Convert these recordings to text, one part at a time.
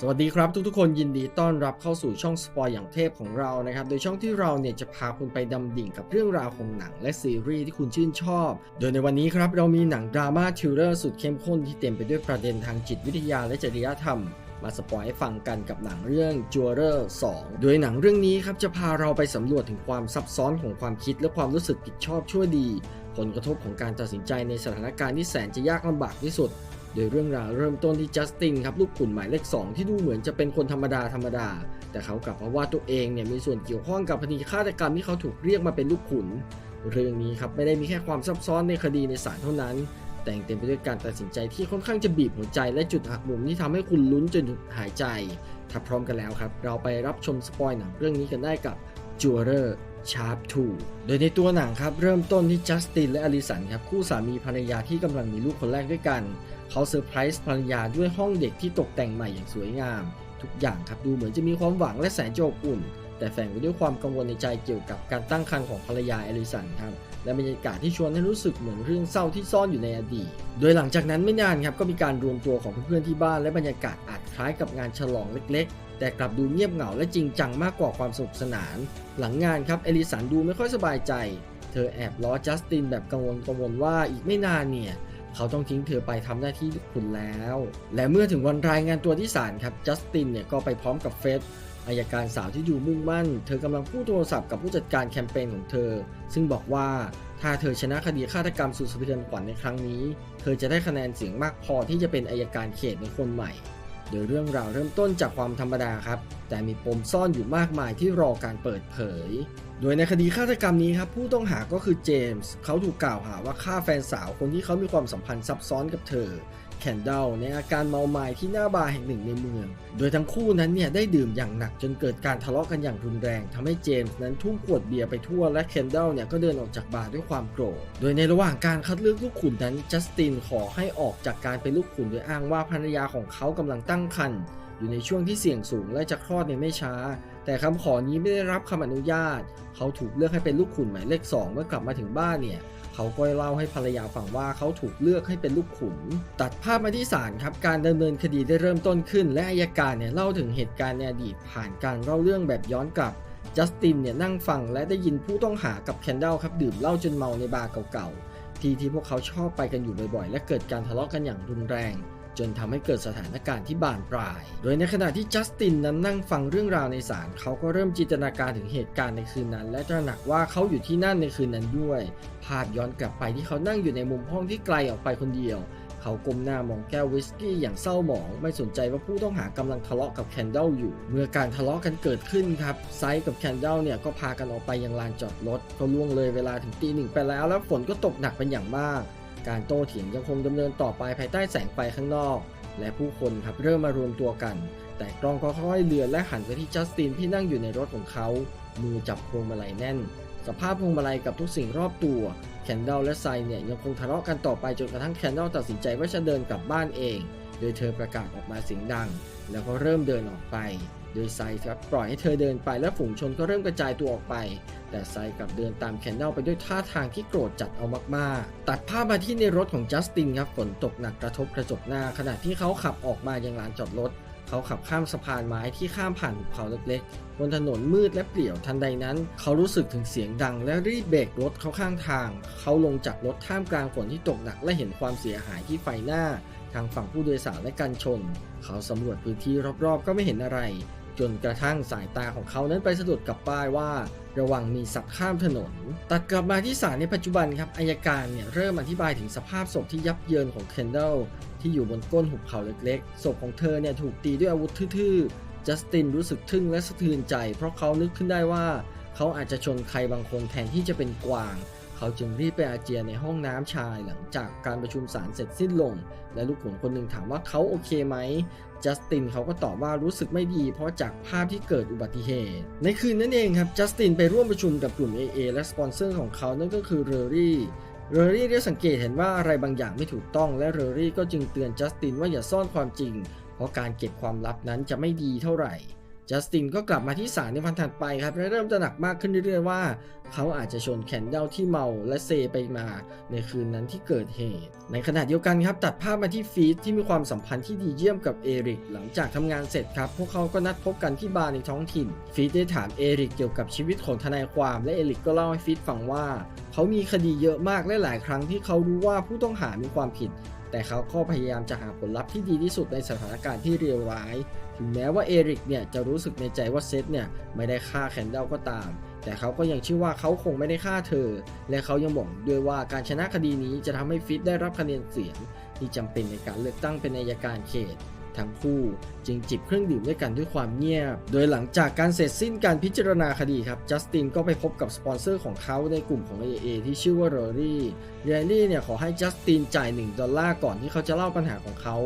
สวัสดีครับทุกๆคนยินดีต้อนรับเข้าสู่ช่องสปอยอย่างเทพของเรานะครับ โดยช่องที่เราเนี่ยจะพาคุณไปดำดิ่งกับเรื่องราวของหนังและซีรีส์ที่คุณชื่นชอบ โดยในวันนี้ครับเรามีหนังดราม่าทิวเลอร์สุดเข้มข้นที่เต็มไปด้วยประเด็นทางจิตวิทยาและจริยธรรมมาสปอยให้ฟังกันกับหนังเรื่อง j u r e r 2 โดยหนังเรื่องนี้ครับจะพาเราไปสำรวจถึงความซับซ้อนของความคิดและความรู้สึกผิดชอบชั่วดี ผลกระทบของการตัดสินใจในสถานการณ์ที่แสนจะยากลำบากที่สุด โดยเรื่องราวเริ่มต้นที่จัสตินครับลูกขุนหมายเลขสองที่ดูเหมือนจะเป็นคนธรรมดาธรรมดา แต่เขากลับมาว่าตัวเองเนี่ยมีส่วนเกี่ยวข้องกับคดีฆาตกรรมที่เขาถูกเรียกมาเป็นลูกขุน เรื่องนี้ครับไม่ได้มีแค่ความซับซ้อนในคดีในศาลเท่านั้น แต่งเต็มไปด้วยการตัดสินใจที่ค่อนข้างจะบีบหัวใจและจุดหักมุมที่ทำให้คุณลุ้นจนหายใจ ถ้าพร้อมกันแล้วครับ เราไปรับชมสปอยหนังเรื่องนี้กันได้กับ j u Sharp 2โดยในตัวหนังครับเริ่มต้นที่จัสตินและอลิสันครับคู่สามีภรรยาที่กำลังมีลูกคนแรกด้วยกัน เขาเซอร์ไพรส์ภรรยาด้วยห้องเด็กที่ตกแต่งใหม่อย่างสวยงาม ทุกอย่างครับดูเหมือนจะมีความหวังและแสนจะอบอุ่น แต่แฝงไปด้วยความกังวลในใจเกี่ยวกับการตั้งครรภ์ของภรรยาอลิสันครับและบรรยากาศที่ชวนให้รู้สึกเหมือนเรื่องเศร้าที่ซ่อนอยู่ในอดีต โดยหลังจากนั้นไม่นานครับก็มีการรวมตัวของเพื่อนๆที่บ้านและบรรยากาศอาจคล้ายกับงานฉลองเล็กๆ แต่กลับดูเงียบเหงาและจริงจังมากกว่าความสนุกสนาน หลังงานครับเอลิสันดูไม่ค่อยสบายใจ เธอแอบล้อจัสตินแบบกังวลกังวลว่าอีกไม่นานเนี่ย เขาต้องทิ้งเธอไปทำหน้าที่ลูกขุนแล้ว และเมื่อถึงวันรายงานตัวที่ศาลครับจัสตินเนี่ยก็ไปพร้อมกับเฟสอายการสาวที่ดูมุ่งมั่น เธอกำลังพูดโทรศัพท์กับผู้จัดการแคมเปญของเธอ ซึ่งบอกว่าถ้าเธอชนะคดีฆาตกรรมสุดสะเทือนขวัญในครั้งนี้ เธอจะได้คะแนนเสียงมากพอที่จะเป็นอายการเขตในคนใหม่ โดยเรื่องราวเริ่มต้นจากความธรรมดาครับ แต่มีปมซ่อนอยู่มากมายที่รอการเปิดเผย โดยในคดีฆาตกรรมนี้ครับผู้ต้องหาก็คือเจมส์เขาถูกกล่าวหาว่าฆ่าแฟนสาวคนที่เขามีความสัมพันธ์ซับซ้อนกับเธอ แคนเดลในอาการเมาไม้ที่หน้าบาร์แห่งหนึ่งในเมือง โดยทั้งคู่นั้นเนี่ยได้ดื่มอย่างหนักจนเกิดการทะเลาะกันอย่างรุนแรงทำให้เจมส์นั้นทุ่มขวดเบียร์ไปทั่วและแคนเดลเนี่ยก็เดินออกจากบาร์ด้วยความโกรธ โดยในระหว่างการคัดเลือกลูกขุนนั้นจัสตินขอให้ออกจากการเป็นลูกขุนโดยอ้างว่าภรรยาของเขากำลังตั้งครรภ์อยู่ในช่วงที่เสี่ยงสูงและจะคลอดในไม่ช้า แต่คำขอนี้ไม่ได้รับคำอนุญาต เขาถูกเลือกให้เป็นลูกขุนหมายเลขสองเมื่อกลับมาถึงบ้านเนี่ย เขาก็เล่าให้ภรรยาฟังว่าเขาถูกเลือกให้เป็นลูกขุน ตัดภาพมาที่ศาลครับการดำเนินคดีได้เริ่มต้นขึ้น และอายการเนี่ยเล่าถึงเหตุการณ์ในอดีตผ่านการเล่าเรื่องแบบย้อนกลับจัสตินเนี่ยนั่งฟังและได้ยินผู้ต้องหากับแคนเดลครับดื่มเหล้าจนเมาในบาร์เก่าๆที่ที่พวกเขาชอบไปกันอยู่บ่อยๆ และเกิดการทะเลาะกันอย่างรุนแรง จนทำให้เกิดสถานการณ์ที่บานปลาย โดยในขณะที่จัสตินนั้นนั่งฟังเรื่องราวในศาลเขาก็เริ่มจินตนาการถึงเหตุการณ์ในคืนนั้น และตระหนักว่าเขาอยู่ที่นั่นในคืนนั้นด้วย ภาพย้อนกลับไปที่เขานั่งอยู่ในมุมห้องที่ไกลออกไปคนเดียว เขาก้มหน้ามองแก้ววิสกี้อย่างเศร้าหมอง ไม่สนใจว่าผู้ต้องหากำลังทะเลาะกับแคนเดลอยู่ เมื่อการทะเลาะกันเกิดขึ้นครับไซด์กับแคนเดลเนี่ยก็พากันออกไปยังลานจอดรถก็ล่วงเลยเวลาถึงตีหนึ่งไปแล้ว แล้วฝนก็ตกหนักเป็นอย่างมาก การโต้เถียงยังคงดำเนินต่อไปภายใต้แสงไฟข้างนอก และผู้คนครับเริ่มมารวมตัวกัน แต่กล้องก็ค่อยๆเลือนและหันไปที่จัสตินที่นั่งอยู่ในรถของเขา มือจับพวงมาลัยแน่น สภาพพวงมาลัยกับทุกสิ่งรอบตัว แคนเดลและไซเนี่ยยังคงทะเลาะกันต่อไปจนกระทั่งแคนเดลตัดสินใจว่าจะเดินกลับบ้านเอง ดยเธอประกาศออกมาเสียงดัง แล้วก็เริ่มเดินออกไป โดยไซครับปล่อยให้เธอเดินไปและฝูงชนก็เริ่มกระจายตัวออกไป แต่ไซกลับเดินตามแคนเดลไปด้วยท่าทางที่โกรธจัดเอามากๆ ตัดภาพมาที่ในรถของจัสตินครับฝนตกหนักกระทบกระจกหน้า ขณะที่เขาขับออกมายังลานจอดรถเขาขับข้ามสะพานไม้ที่ข้ามผ่านหุบเขาเล็กๆ บนถนนมืดและเปลี่ยวทันใดนั้น เขารู้สึกถึงเสียงดังและรีบเบรกรถเข้าข้างทาง เขาลงจากรถท่ามกลางฝนที่ตกหนักและเห็นความเสียหายที่ไฟหน้า ทางฝั่งผู้โดยสารและกันชน เขาสำรวจพื้นที่รอบๆ ก็ไม่เห็นอะไร จนกระทั่งสายตาของเขานั้นไปสะดุดกับป้ายว่า ระวังมีสัตว์ข้ามถนน ตัดกลับมาที่ศาลในปัจจุบันครับอายการเนี่ยเริ่มอธิบายถึงสภาพศพที่ยับเยินของเคนเดลที่อยู่บนก้นหุบเขาเล็กๆศพของเธอเนี่ยถูกตีด้วยอาวุธทื่อๆจัสตินรู้สึกทึ่งและสะเทือนใจ เพราะเขานึกขึ้นได้ว่า เขาอาจจะชนใครบางคนแทนที่จะเป็นกวาง เขาจึงรีบไปอาเจียนในห้องน้ำชายหลังจากการประชุมศาลเสร็จสิ้นลง และลูกขุนคนหนึ่งถามว่าเขาโอเคไหมจัสตินเขาก็ตอบว่ารู้สึกไม่ดี เพราะจากภาพที่เกิดอุบัติเหตุ ในคืนนั้นเองครับจัสตินไปร่วมประชุมกับกลุ่ม AA และสปอนเซอร์ของเขานั่นก็คือเรอรี่เรอรี่ได้สังเกตเห็นว่าอะไรบางอย่างไม่ถูกต้อง และเรอรี่ก็จึงเตือนจัสตินว่าอย่าซ่อนความจริง เพราะการเก็บความลับนั้นจะไม่ดีเท่าไหร่ จัสตินก็กลับมาที่ศาลในวันถัดไปครับและเริ่มตระหนักมากขึ้นเรื่อยๆว่า เขาอาจจะชนแคนเดลที่เมาและเซไปมาในคืนนั้นที่เกิดเหตุ ในขณะเดียวกันครับตัดภาพมาที่ฟีดที่มีความสัมพันธ์ที่ดีเยี่ยมกับเอริกหลังจากทำงานเสร็จครับ พวกเขาก็นัดพบกันที่บาร์ในท้องถิ่น ฟีดได้ถามเอริกเกี่ยวกับชีวิตของทนายความและเอริกก็เล่าให้ฟีดฟังว่า เขามีคดีเยอะมากและหลายครั้งที่เขารู้ว่าผู้ต้องหามีความผิด แต่เขาก็พยายามจะหาผลลัพธ์ที่ดีที่สุดในสถานการณ์ที่เลวร้าย ถึงแม้ว่าเอริกเนี่ยจะรู้สึกในใจว่าเซธเนี่ยไม่ได้ฆ่าแคนเดลก็ตาม แต่เขาก็ยังเชื่อว่าเขาคงไม่ได้ฆ่าเธอ และเขายังบอกด้วยว่าการชนะคดีนี้จะทำให้ฟิตได้รับคะแนนเสียง ที่จำเป็นในการเลือกตั้งเป็นนายการเขต ทั้งคู่จึงจิบเครื่องดื่มด้วยกันด้วยความเงียบ โดยหลังจากการเสร็จสิ้นการพิจารณาคดีครับ จัสตินก็ไปพบกับสปอนเซอร์ของเขาในกลุ่มของ AA ที่ชื่อว่าโรลี่เรลลี่เนี่ยขอให้จัสตินจ่าย 1 ดอลลาร์ก่อนที่เขาจะเล่าปัญหาของเขา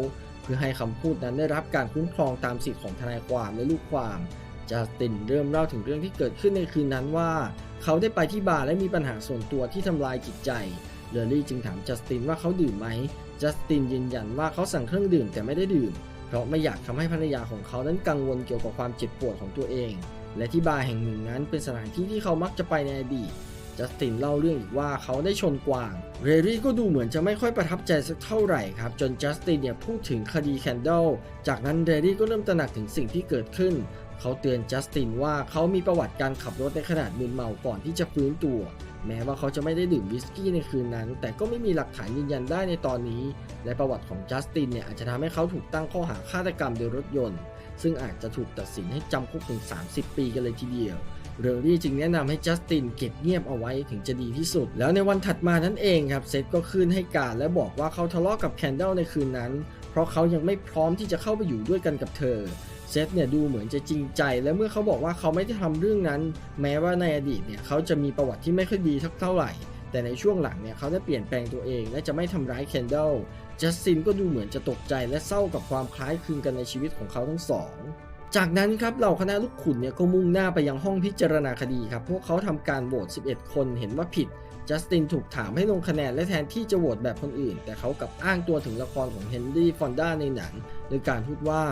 เพื่อให้คำพูดนั้นได้รับการคุ้มครองตามสิทธิของทนายความและลูกความจัสตินเริ่มเล่าถึงเรื่องที่เกิดขึ้นในคืนนั้นว่า เขาได้ไปที่บาร์และมีปัญหาส่วนตัวที่ทำลายจิตใจเรลลี่จึงถามจัสตินว่าเขาดื่มไหม จัสตินยืนยันว่าเขาสั่งเครื่องดื่มแต่ไม่ได้ดื่ม เพราะไม่อยากทำให้ภรรยาของเขานั้นกังวลเกี่ยวกับความเจ็บปวดของตัวเอง และที่บาร์แห่งหนึ่งนั้นเป็นสถานที่ที่เขามักจะไปในอดีตจัสตินเล่าเรื่องอีกว่าเขาได้ชนกวาง เรรี่ก็ดูเหมือนจะไม่ค่อยประทับใจสักเท่าไหร่ครับ จนจัสตินเนี่ยพูดถึงคดีแคนเดล จากนั้นเรรี่ก็เริ่มตระหนักถึงสิ่งที่เกิดขึ้น เขาเตือนจัสตินว่าเขามีประวัติการขับรถในขนาดมึนเมาก่อนที่จะฟื้นตัว แม้ว่าเขาจะไม่ได้ดื่มวิสกี้ในคืนนั้น แต่ก็ไม่มีหลักฐานยืนยันได้ในตอนนี้ และประวัติของจัสตินเนี่ยอาจจะทำให้เขาถูกตั้งข้อหาฆาตกรรมโดยรถยนต์ ซึ่งอาจจะถูกตัดสินให้จำคุกถึง 30 ปีกันเลยทีเดียวเรลลี่จึงแนะนำให้จัสตินเก็บเงียบเอาไว้ถึงจะดีที่สุด แล้วในวันถัดมานั่นเองครับเซธก็คืนให้การและบอกว่าเขาทะเลาะกับแคนเดลในคืนนั้น เพราะเขายังไม่พร้อมที่จะเข้าไปอยู่ด้วยกันกับเธอ เซธเนี่ยดูเหมือนจะจริงใจ และเมื่อเขาบอกว่าเขาไม่ได้ทำเรื่องนั้น แม้ว่าในอดีตเนี่ยเขาจะมีประวัติที่ไม่ค่อยดีเท่าไหร่ แต่ในช่วงหลังเนี่ยเขาได้เปลี่ยนแปลงตัวเอง และจะไม่ทำร้ายแคนเดลจัสตินก็ดูเหมือนจะตกใจและเศร้ากับความคล้ายคลึงกันในชีวิตของเขาทั้งสองจากนั้นครับเหล่าคณะลูกขุนเนี่ยก็มุ่งหน้าไปยังห้องพิจารณาคดีครับพวกเขาทำการโหวต11 คนเห็นว่าผิด จัสตินถูกถามให้ลงคะแนนและแทนที่จะโหวตแบบคนอื่น แต่เขากลับอ้างตัวถึงละครของเฮนรี่ฟอนด้าในหนังโดยการพูดว่า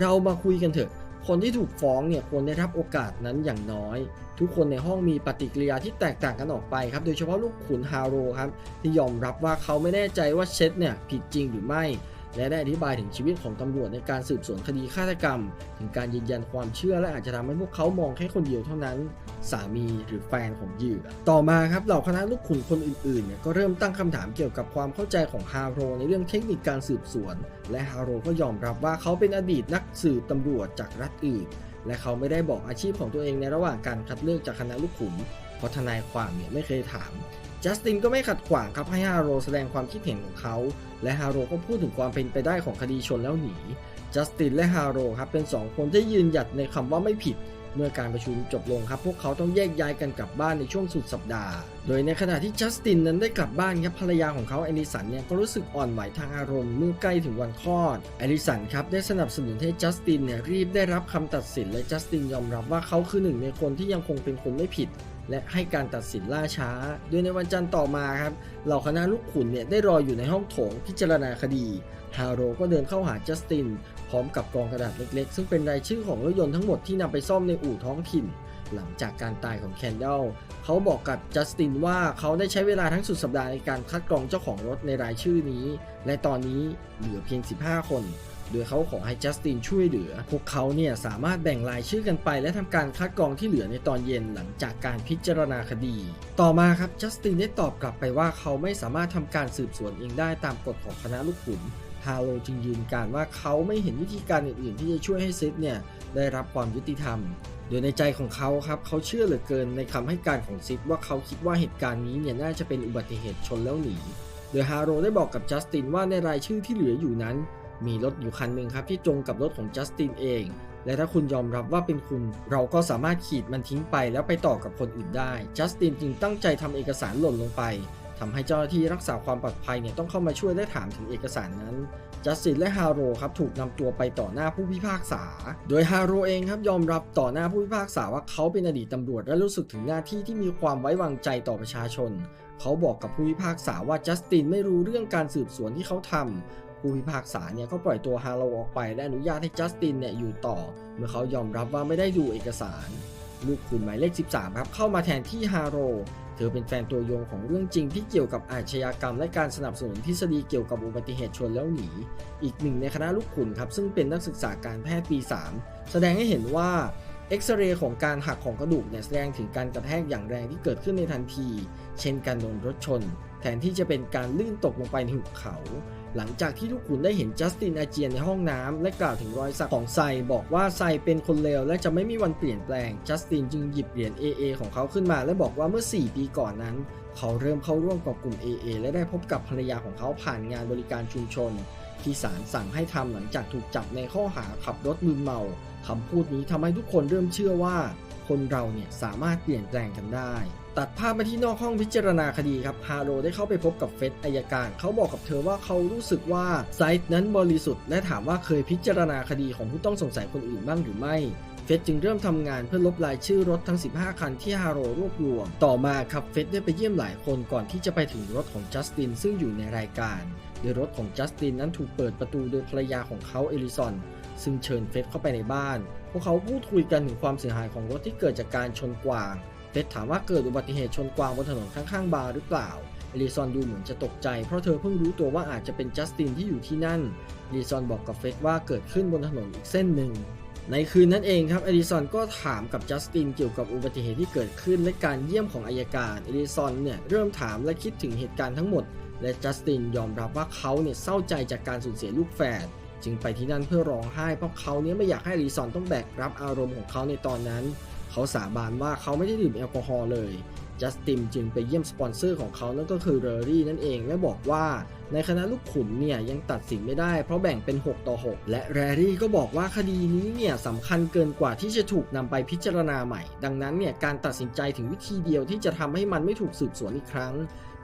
เรามาคุยกันเถอะ คนที่ถูกฟ้องเนี่ยควรได้รับโอกาสนั้นอย่างน้อย ทุกคนในห้องมีปฏิกิริยาที่แตกต่างกันออกไปครับ โดยเฉพาะลูกขุนฮาโรครับที่ยอมรับว่าเขาไม่แน่ใจว่าเชดเนี่ยผิดจริงหรือไม่ และได้อธิบายถึงชีวิตของตำรวจในการสืบสวนคดีฆาตกรรม ถึงการยืนยันความเชื่อและอาจจะทำให้พวกเขามองแค่คนเดียวเท่านั้น สามีหรือแฟนของเหยื่อ ต่อมาครับเหล่าคณะลูกขุนคนอื่นๆเนี่ยก็เริ่มตั้งคำถามเกี่ยวกับความเข้าใจของฮาโรในเรื่องเทคนิคการสืบสวน และฮาโรก็ยอมรับว่าเขาเป็นอดีตนักสืบตำรวจจากรัฐอื่น และเขาไม่ได้บอกอาชีพของตัวเองในระหว่างการคัดเลือกจากคณะลูกขุนเพราะทนายความเนี่ยไม่เคยถาม จัสตินก็ไม่ขัดขวางครับให้ฮาโรแสดงความคิดเห็นของเขา และฮาโรก็พูดถึงความเป็นไปได้ของคดีชนแล้วหนี จัสตินและฮาโรครับเป็นสองคนที่ยืนหยัดในคำว่าไม่ผิด เมื่อการประชุมจบลงครับพวกเขาต้องแยกย้ายกันกลับบ้านในช่วงสุดสัปดาห์ โดยในขณะที่จัสตินนั้นได้กลับบ้านครับภรรยาของเขาแอลิสันเนี่ยก็รู้สึกอ่อนไหวทางอารมณ์เมื่อใกล้ถึงวันคลอดแอลิสันครับได้สนับสนุนให้จัสตินเนี่ยรีบได้รับคำตัดสินและจัสตินยอมรับว่าเขาคือหนึ่งในคนที่ยังคงเป็นคนไม่ผิด และให้การตัดสินล่าช้า โดยในวันจันทร์ต่อมาครับเหล่าคณะลูกขุนเนี่ยได้รออยู่ในห้องโถงพิจารณาคดีฮาโรก็เดินเข้าหาจัสติน พร้อมกับกองกระดาษเล็กๆ ซึ่งเป็นรายชื่อของรถยนต์ทั้งหมดที่นำไปซ่อมในอู่ท้องถิ่น หลังจากการตายของแคนเดลเขาบอกกับจัสตินว่าเขาได้ใช้เวลาทั้งสุดสัปดาห์ในการคัดกรองเจ้าของรถในรายชื่อนี้ และตอนนี้เหลือเพียง 15 คน โดยเขาขอให้จัสตินช่วยเหลือ พวกเขาเนี่ยสามารถแบ่งรายชื่อกันไป และทำการคัดกรองที่เหลือในตอนเย็นหลังจากการพิจารณาคดี ต่อมาครับจัสตินได้ตอบกลับไปว่าเขาไม่สามารถทำการสืบสวนเองได้ตามกฎของคณะลูกขุนฮาโลจึงยืนการว่าเขาไม่เห็นวิธีการอื่น ๆ ที่จะช่วยให้เซธเนี่ยได้รับความยุติธรรม โดยในใจของเขาครับเขาเชื่อเหลือเกินในคำให้การของซิดว่าเขาคิดว่าเหตุการณ์นี้เนี่ยน่าจะเป็นอุบัติเหตุชนแล้วหนี โดยฮาโรได้บอกกับจัสตินว่าในรายชื่อที่เหลืออยู่นั้น มีรถอยู่คันหนึ่งครับที่ตรงกับรถของจัสตินเอง และถ้าคุณยอมรับว่าเป็นคุณ เราก็สามารถขีดมันทิ้งไปแล้วไปต่อกับคนอื่นได้ จัสตินจึงตั้งใจทำเอกสารหล่นลงไปทำให้เจ้าหน้าที่รักษาความปลอดภัยเนี่ยต้องเข้ามาช่วยและถามถึงเอกสารนั้นจัสตินและฮาโรครับถูกนำตัวไปต่อหน้าผู้พิพากษา โดยฮาโรเองครับยอมรับต่อหน้าผู้พิพากษาว่าเขาเป็นอดีตตำรวจและรู้สึกถึงหน้าที่ที่มีความไว้วางใจต่อประชาชน เขาบอกกับผู้พิพากษาว่าจัสตินไม่รู้เรื่องการสืบสวนที่เขาทำ ผู้พิพากษาเนี่ยก็ปล่อยตัวฮาโลออกไปและอนุญาตให้จัสตินเนี่ยอยู่ต่อ เมื่อเขายอมรับว่าไม่ได้ดูเอกสาร ลูกคุณหมายเลข 13 ครับ เข้ามาแทนที่ฮาโร เธอเป็นแฟนตัวยงของเรื่องจริงที่เกี่ยวกับอาชญากรรม และการสนับสนุนทฤษฎีเกี่ยวกับอุบัติเหตุชนแล้วหนี อีกหนึ่งในคณะลูกขุนครับซึ่งเป็นนักศึกษาการแพทย์ปี 3 แสดงให้เห็นว่าเอ็กซเรย์ของการหักของกระดูกเนี่ยแสดงถึงการกระแทกอย่างแรงที่เกิดขึ้นในทันที เช่นการโดนรถชน แทนที่จะเป็นการลื่นตกลงไปในหุบเขา หลังจากที่ลูกขุนได้เห็นจัสตินอาเจียนในห้องน้ำและกล่าวถึงรอยสักของไซบอกว่าไซเป็นคนเลวและจะไม่มีวันเปลี่ยนแปลง จัสตินจึงหยิบเหรียญ AA ของเขาขึ้นมา และบอกว่าเมื่อ 4 ปีก่อนนั้น เขาเริ่มเข้าร่วมกับกลุ่ม AA และได้พบกับภรรยาของเขาผ่านงานบริการชุมชน ที่ศาลสั่งให้ทำหลังจากถูกจับในข้อหาขับรถมึนเมา คำพูดนี้ทำให้ทุกคนเริ่มเชื่อว่า คนเราเนี่ยสามารถเปลี่ยนแปลงกันได้ ตัดภาพมาที่นอกห้องพิจารณาคดีครับ ฮาโรได้เข้าไปพบกับเฟสอายการ เขาบอกกับเธอว่าเขารู้สึกว่าไซต์นั้นบริสุทธิ์และถามว่าเคยพิจารณาคดีของผู้ต้องสงสัยคนอื่นบ้างหรือไม่เฟสจึงเริ่มทำงานเพื่อลบรายชื่อรถทั้ง 15 คันที่ฮาโรรวบรวม ต่อมาครับเฟสได้ไปเยี่ยมหลายคนก่อนที่จะไปถึงรถของจัสตินซึ่งอยู่ในรายการ โดยรถของจัสตินนั้นถูกเปิดประตูโดยภรรยาของเขาเอลิซอน ซึ่งเชิญเฟสเข้าไปในบ้าน พวกเขาพูดคุยกันถึงความเสียหายของรถที่เกิดจากการชนกวาง เฟสถามว่าเกิดอุบัติเหตุชนกวางบนถนนข้างๆบาร์หรือเปล่าเอลิซอนดูเหมือนจะตกใจเพราะเธอเพิ่งรู้ตัวว่าอาจจะเป็นจัสตินที่อยู่ที่นั่นเอลิซอนบอกกับเฟสว่าเกิดขึ้นบนถนนอีกเส้นหนึ่งในคืนนั้นเองครับเอลิซอนก็ถามกับจัสตินเกี่ยวกับอุบัติเหตุที่เกิดขึ้นและการเยี่ยมของอายการเอลิซอนเนี่ยเริ่มถามและคิดถึงเหตุการณ์ทั้งหมด และจัสตินยอมรับว่าเขาเนี่ยเศร้าใจจากการสูญเสียลูกแฝด จึงไปที่นั่นเพื่อร้องไห้เพราะเขาเนี่ยไม่อยากให้รีซอนต้องแบกรับอารมณ์ของเขาในตอนนั้น เขาสาบานว่าเขาไม่ได้ดื่มแอลกอฮอล์เลยจัสตินจึงไปเยี่ยมสปอนเซอร์ของเขานั่นก็คือเรอรี่นั่นเองและบอกว่า ในคณะลูกขุนเนี่ยยังตัดสินไม่ได้เพราะแบ่งเป็น 6 ต่อ 6 และแรรี่ก็บอกว่าคดีนี้เนี่ยสำคัญเกินกว่าที่จะถูกนำไปพิจารณาใหม่ ดังนั้นเนี่ยการตัดสินใจถึงวิธีเดียวที่จะทำให้มันไม่ถูกสืบสวนอีกครั้ง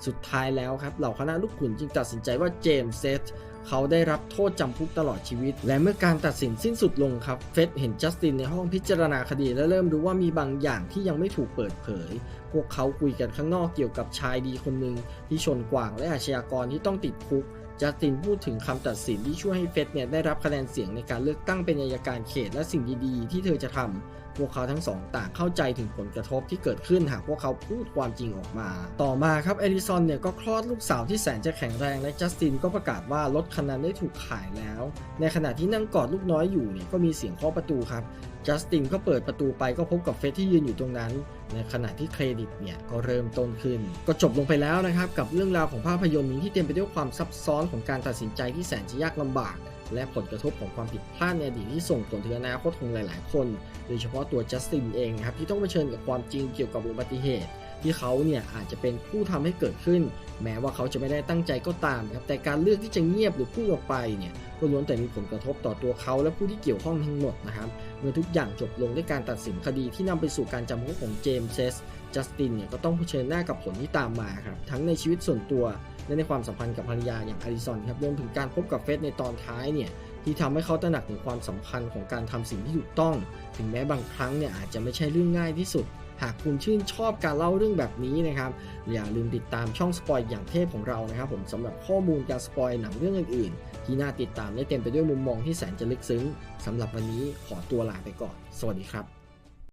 สุดท้ายแล้วครับเหล่าคณะลูกขุนจึงตัดสินใจว่าเจมส์เซธ เขาได้รับโทษจำคุกตลอดชีวิต และเมื่อการตัดสินสิ้นสุดลงครับ เฟสเห็นจัสตินในห้องพิจารณาคดีและเริ่มรู้ว่ามีบางอย่างที่ยังไม่ถูกเปิดเผย พวกเขาคุยกันข้างนอกเกี่ยวกับชายดีคนหนึ่งที่ชนกวางและอาชญากรที่ต้องติดคุก จัสตินพูดถึงคำตัดสินที่ช่วยให้เฟสเนี่ยได้รับคะแนนเสียงในการเลือกตั้งเป็นอัยการเขตและสิ่งดีๆ ที่เธอจะทำพวกเขาทั้งสองต่างเข้าใจถึงผลกระทบที่เกิดขึ้นหากพวกเขาพูดความจริงออกมา ต่อมาครับเอลิซอนเนี่ยก็คลอดลูกสาวที่แสนจะแข็งแรงและจัสตินก็ประกาศว่ารถคันนั้นได้ถูกขายแล้ว ในขณะที่นั่งกอดลูกน้อยอยู่เนี่ยก็มีเสียงเคาะประตูครับจัสตินก็เปิดประตูไปก็พบกับเฟสที่ยืนอยู่ตรงนั้น ในขณะที่เครดิตเนี่ยก็เริ่มต้นขึ้น ก็จบลงไปแล้วนะครับกับเรื่องราวของภาพยนตร์นี้ที่เต็มไปด้วยความซับซ้อนของการตัดสินใจที่แสนจะยากลำบาก และผลกระทบของความผิดพลาดในอดีตที่ส่งผลถึงอนาคตของหลาย ๆ คน โดยเฉพาะตัวจัสตินเองครับที่ต้องเผชิญกับความจริงเกี่ยวกับอุบัติเหตุที่เขาเนี่ยอาจจะเป็นผู้ทำให้เกิดขึ้น แม้ว่าเขาจะไม่ได้ตั้งใจก็ตามครับแต่การเลือกที่จะเงียบหรือพูดออกไปเนี่ย ก็ล้วนแต่มีผลกระทบต่อตัวเขาและผู้ที่เกี่ยวข้องทั้งหมดนะครับเมื่อทุกอย่างจบลงด้วยการตัดสินคดีที่นำไปสู่การจำคุกของเจมส์เซสจัสตินเนี่ยก็ต้องเผชิญหน้ากับผลที่ตามมาครับทั้งในชีวิตส่วนตัวและในความสัมพันธ์กับภรรยาอย่างอลิซอนครับรวมถึงการพบกับเฟสในตอนท้ายเนี่ยที่ทำให้เขาตระหนักถึงความสำคัญของการทำสิ่งที่ถูกต้อง ถึงแม้บางครั้งเนี่ยอาจจะไม่ใช่เรื่องง่ายที่สุด หากคุณชื่นชอบการเล่าเรื่องแบบนี้นะครับ อย่าลืมติดตามช่องสปอยอย่างเทพของเรานะครับผมสำหรับข้อมูลการสปอยหนังเรื่องอื่นๆ ที่น่าติดตามได้เต็มไปด้วยมุมมองที่แสนจะลึกซึ้งสำหรับวันนี้ขอตัวลาไปก่อน สวัสดีครับ